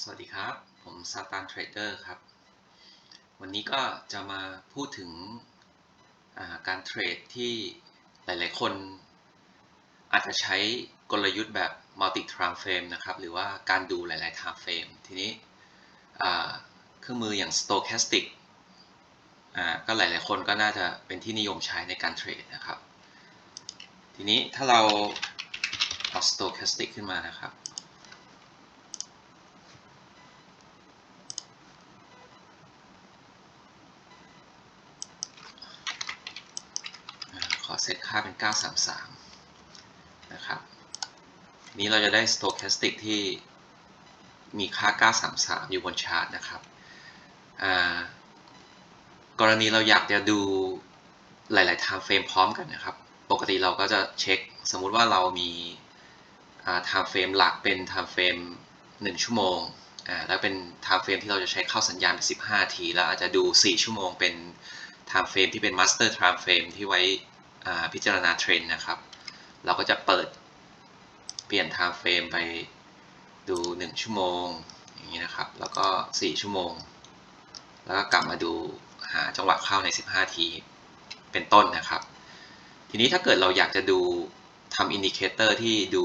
สวัสดีครับ ผมซาตานเทรดเดอร์ครับ วันนี้ก็จะมาพูดถึงการเทรดที่หลาย ๆ คน อาจจะใช้กลยุทธ์แบบ multi time frame นะครับ หรือว่าการดูหลาย ๆ time frame ทีนี้เครื่องมืออย่าง stochastic ก็หลาย ๆ คนก็น่าจะเป็นที่นิยมใช้ในการเทรดนะครับ ทีนี้ถ้าเราเอา stochastic ขึ้นมานะครับ เซตค่าเป็น 933 นะครับ นี้เราจะได้ stochastic ที่มีค่า 933 อยู่บนชาร์ตนะครับ กรณีเราอยากจะดูหลาย ๆ time frame พร้อมกันนะครับ ปกติเราก็จะเช็ค สมมุติว่าเรามี time frame หลักเป็น time frame 1 ชั่วโมง แล้วเป็น time frame ที่เราจะใช้เข้าสัญญาณเป็น 15 ที แล้วอาจจะดู 4 ชั่วโมงเป็น time frame ที่เป็น master time frame ที่ไว้ พิจารณาเทรนด์นะครับ เราก็จะเปิดเปลี่ยน time frame ไปดู 1 ชั่วโมงอย่างนี้นะครับ แล้วก็ 4 ชั่วโมง แล้วก็กลับมาดูหาจังหวะเข้าใน 15 ทีเป็นต้นนะครับ ทีนี้ถ้าเกิดเราอยากจะดูทำอินดิเคเตอร์ที่ดู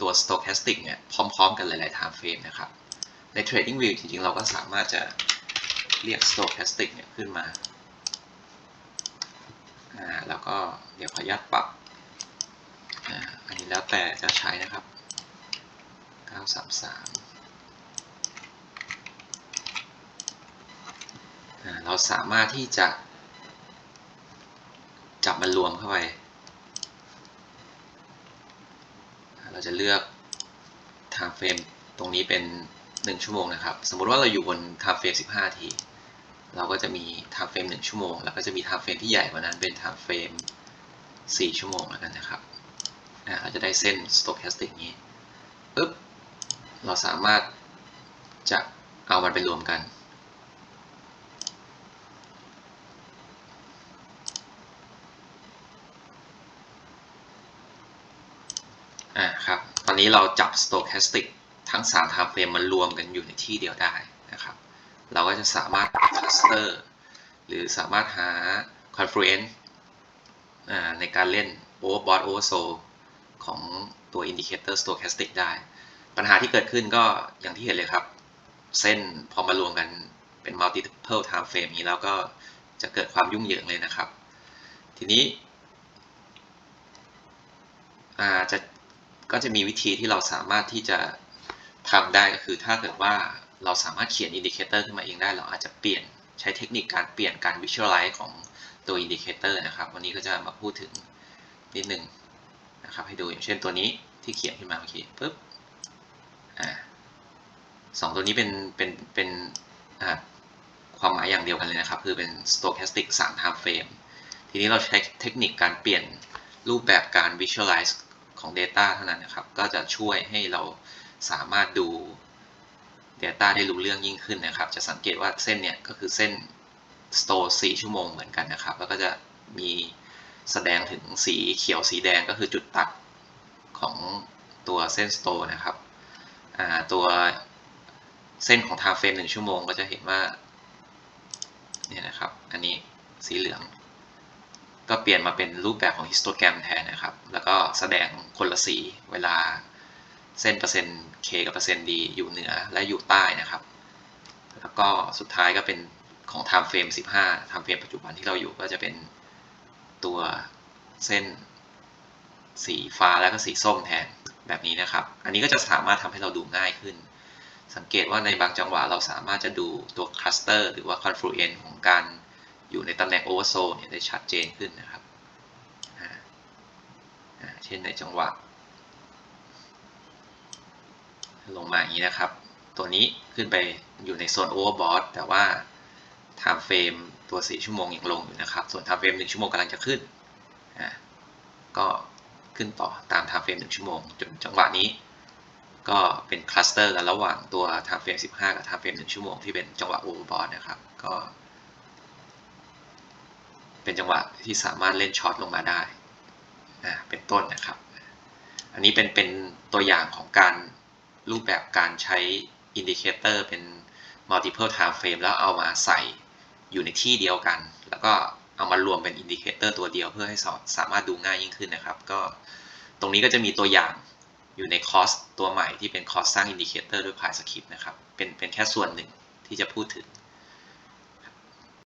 ตัว stochastic เนี่ยพร้อม ๆ กันหลาย ๆ time frame นะครับ ใน trading view จริง ๆ เราก็สามารถจะเรียก stochastic เนี่ยขึ้นมา แล้วก็ เดี๋ยวขออนุญาตปรับอันนี้แล้วแต่จะใช้นะครับ 933 เราสามารถที่จะจับมันรวมเข้าไป เราจะเลือก time frame ตรงนี้เป็น 1 ชั่วโมงนะครับ สมมติว่าเราอยู่บน time frame 15 ที เราก็จะมี time frame 1ชั่วโมง แล้วก็จะมี time frame ที่ใหญ่กว่านั้นเป็น time frame 4 ชั่วโมงแล้วกันนะครับเราจะได้เส้น stochastic นี้ปึ๊บเราสามารถจะเอามันไปรวมกัน อ่าครับ ตอนนี้เราจับ stochastic ทั้ง 3 time frame มันรวมกันอยู่ในที่เดียวได้นะครับ เราก็จะสามารถคลัสเตอร์หรือสามารถหา confluence ในการเล่น overbought oversold ของตัว indicator stochastic ได้ ปัญหาที่เกิดขึ้นก็อย่างที่เห็นเลยครับ เส้นพอมารวมกันเป็น multiple time frame นี้แล้วก็จะเกิดความยุ่งเหยิงเลยนะครับ ทีนี้จะก็จะมีวิธีที่เราสามารถที่จะทำได้ก็คือถ้าเกิดว่าเราสามารถเขียนอินดิเคเตอร์ขึ้นมาเองได้ เราอาจจะเปลี่ยนใช้เทคนิคการเปลี่ยนการวิชวลไลซ์ของ ตัวอินดิเคเตอร์นะครับ วันนี้ก็จะมาพูดถึงนิดหนึ่งนะครับ ให้ดูอย่างเช่นตัวนี้ที่เขียนขึ้นมาเมื่อกี้ปุ๊บอ่าสองตัวนี้เป็นเป็นเป็นอ่าความหมายอย่างเดียวกันเลยนะครับ คือเป็น stochastic 3 time frame ทีนี้เราใช้เทคนิคการเปลี่ยนรูปแบบการ visualize ของ Data เท่านั้นนะครับ ก็จะช่วยให้เราสามารถดู Data ได้รู้เรื่องยิ่งขึ้นนะครับ จะสังเกตว่าเส้นเนี่ยก็คือเส้น store 4 ชั่วโมงเหมือนกันนะครับ แล้วก็จะมีแสดงถึงสีเขียวสีแดงก็คือจุดตัดของตัวเส้น store นะครับตัวเส้นของ time frame 1ชั่วโมงก็จะเห็นว่าเนี่ยนะครับ อันนี้สีเหลือง ก็เปลี่ยนมาเป็นรูปแบบของฮิสโตแกรมแทนนะครับ แล้วก็แสดงคนละสีเวลาเส้นเปอร์เซ็นต์ k กับเปอร์เซ็นต์ d อยู่เหนือและอยู่ใต้นะครับ แล้วก็สุดท้ายก็เป็น ของ time frame 15 time frame ปัจจุบันที่เราอยู่ก็จะเป็นตัวเส้นสีฟ้าแล้วก็สีส้มแทนแบบนี้นะครับ อันนี้ก็จะสามารถทำให้เราดูง่ายขึ้น สังเกตว่าในบางจังหวะเราสามารถจะดูตัวคลัสเตอร์หรือว่า confluence ของการอยู่ในตำแหน่ง oversold เนี่ยได้ชัดเจนขึ้นนะครับ เช่นในจังหวะ ลงมาอย่างนี้นะครับ ตัวนี้ขึ้นไปอยู่ในโซน overbought แต่ว่า time frame ตัว 4 ชั่วโมงยังลงอยู่นะครับ ส่วน time frame 1ชั่วโมงกำลังจะขึ้นก็ขึ้นต่อตาม time frame 1ชั่วโมง จนจังหวะนี้ ก็เป็นคลัสเตอร์กันระหว่างตัว time frame 15 กับ time frame 1ชั่วโมงที่เป็นจังหวะ overbought นะครับ ก็ เป็นจังหวะที่สามารถเล่นช็อตลงมาได้เป็นต้นนะครับ อันนี้เป็นเป็นตัวอย่างของการรูปแบบการใช้ indicator เป็น multiple time frame แล้วเอามาใส่ อยู่ในที่เดียวกัน แล้วก็เอามารวมเป็นอินดิเคเตอร์ตัวเดียวเพื่อให้สอบสามารถดูง่ายยิ่งขึ้นนะครับ ก็ตรงนี้ก็จะมีตัวอย่างอยู่ในคอร์สตัวใหม่ที่เป็นคอร์สสร้างอินดิเคเตอร์ด้วยพายสคริปต์นะครับ เป็นเป็นแค่ส่วนหนึ่งที่จะพูดถึง